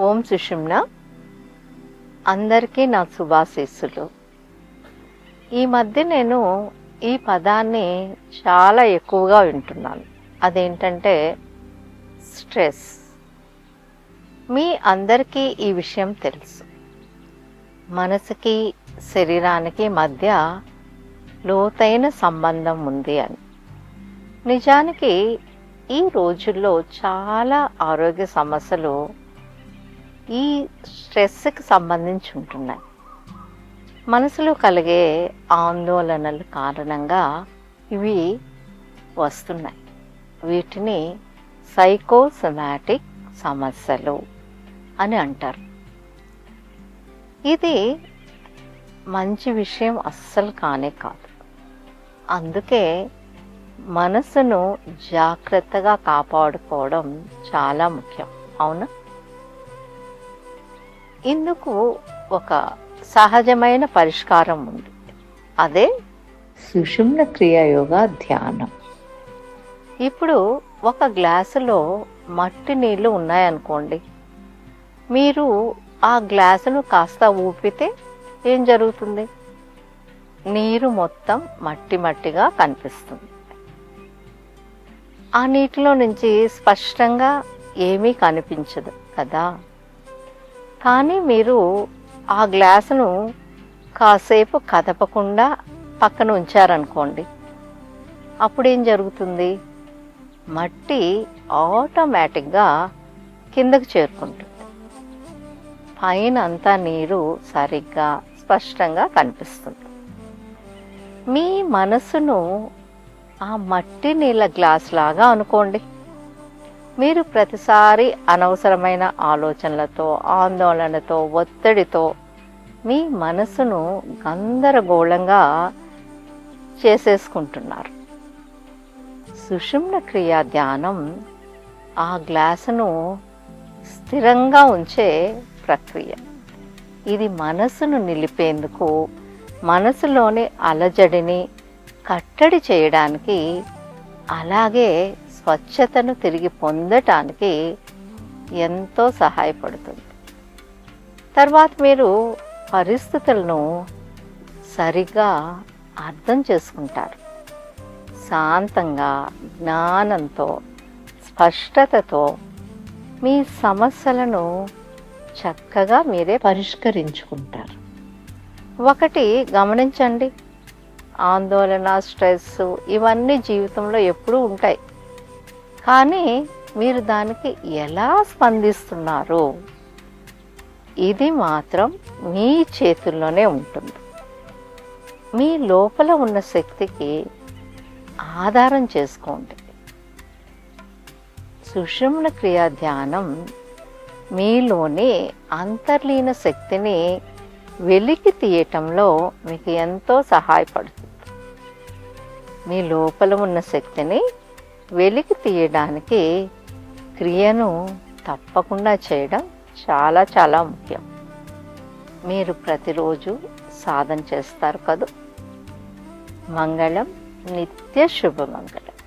ఓం సుషుమ్న. అందరికీ నా శుభాశీస్సులు. ఈ మధ్య నేను ఈ పదాన్ని చాలా ఎక్కువగా వింటున్నాను. అదేంటంటే స్ట్రెస్. మీ అందరికీ ఈ విషయం తెలుసు. మనసుకి శరీరానికి మధ్య లోతైన సంబంధం ఉంది అని. నిజానికి ఈ రోజుల్లో చాలా ఆరోగ్య సమస్యలు ఈ స్ట్రెస్కి సంబంధించి ఉంటున్నాయి. మనసులో కలిగే ఆందోళనల కారణంగా ఇవి వస్తున్నాయి. వీటిని సైకోసమాటిక్ సమస్యలు అని అంటారు. ఇది మంచి విషయం అస్సలు కానే కాదు. అందుకే మనసును జాగ్రత్తగా కాపాడుకోవడం చాలా ముఖ్యం. అవునా? ఇందుకు ఒక సహజమైన పరిష్కారం ఉంది. అదే సుషుమ్న క్రియాయోగ ధ్యానం. ఇప్పుడు ఒక గ్లాసులో మట్టి నీళ్ళు ఉన్నాయనుకోండి. మీరు ఆ గ్లాసును కాస్త ఊపితే ఏం జరుగుతుంది? నీరు మొత్తం మట్టి మట్టిగా కనిపిస్తుంది. ఆ నీటిలో నుంచి స్పష్టంగా ఏమీ కనిపించదు కదా? కానీ మీరు ఆ గ్లాసును కాసేపు కదపకుండా పక్కన ఉంచారనుకోండి. అప్పుడు ఏం జరుగుతుంది? మట్టి ఆటోమేటిక్గా కిందకు చేరుకుంటుంది. పైన అంతా నీరు సరిగ్గా స్పష్టంగా కనిపిస్తుంది. మీ మనసును ఆ మట్టి నీళ్ళ గ్లాస్ లాగా అనుకోండి. మీరు ప్రతిసారి అనవసరమైన ఆలోచనలతో ఆందోళనతో ఒత్తిడితో మీ మనసును గందరగోళంగా చేసేసుకుంటున్నారు. సుషుమ్న క్రియా ధ్యానం ఆ గ్లాసును స్థిరంగా ఉంచే ప్రక్రియ. ఇది మనసును నిలిపేందుకు మనసులోని అలజడిని కట్టడి చేయడానికి అలాగే స్వచ్ఛతను తిరిగి పొందటానికి ఎంతో సహాయపడుతుంది. తర్వాత మీరు పరిస్థితులను సరిగా అర్థం చేసుకుంటారు. శాంతంగా జ్ఞానంతో స్పష్టతతో మీ సమస్యలను చక్కగా మీరే పరిష్కరించుకుంటారు. ఒకటి గమనించండి. ఆందోళన స్ట్రెస్ ఇవన్నీ జీవితంలో ఎప్పుడూ ఉంటాయి. కానీ మీరు దానికి ఎలా స్పందిస్తున్నారు? ఇది మాత్రం మీ చేతుల్లోనే ఉంటుంది. మీ లోపల ఉన్న శక్తికి ఆధారం చేసుకోండి. సుషుమ్న క్రియా ధ్యానం మీలోని అంతర్లీన శక్తిని వెలికి తీయటంలో మీకు ఎంతో సహాయపడుతుంది. మీ లోపల ఉన్న శక్తిని వెలికి తీయడానికి క్రియను తప్పకుండా చేయడం చాలా చాలా ముఖ్యం. మీరు ప్రతిరోజు సాధన చేస్తారు కదూ. మంగళం నిత్య శుభమంగళం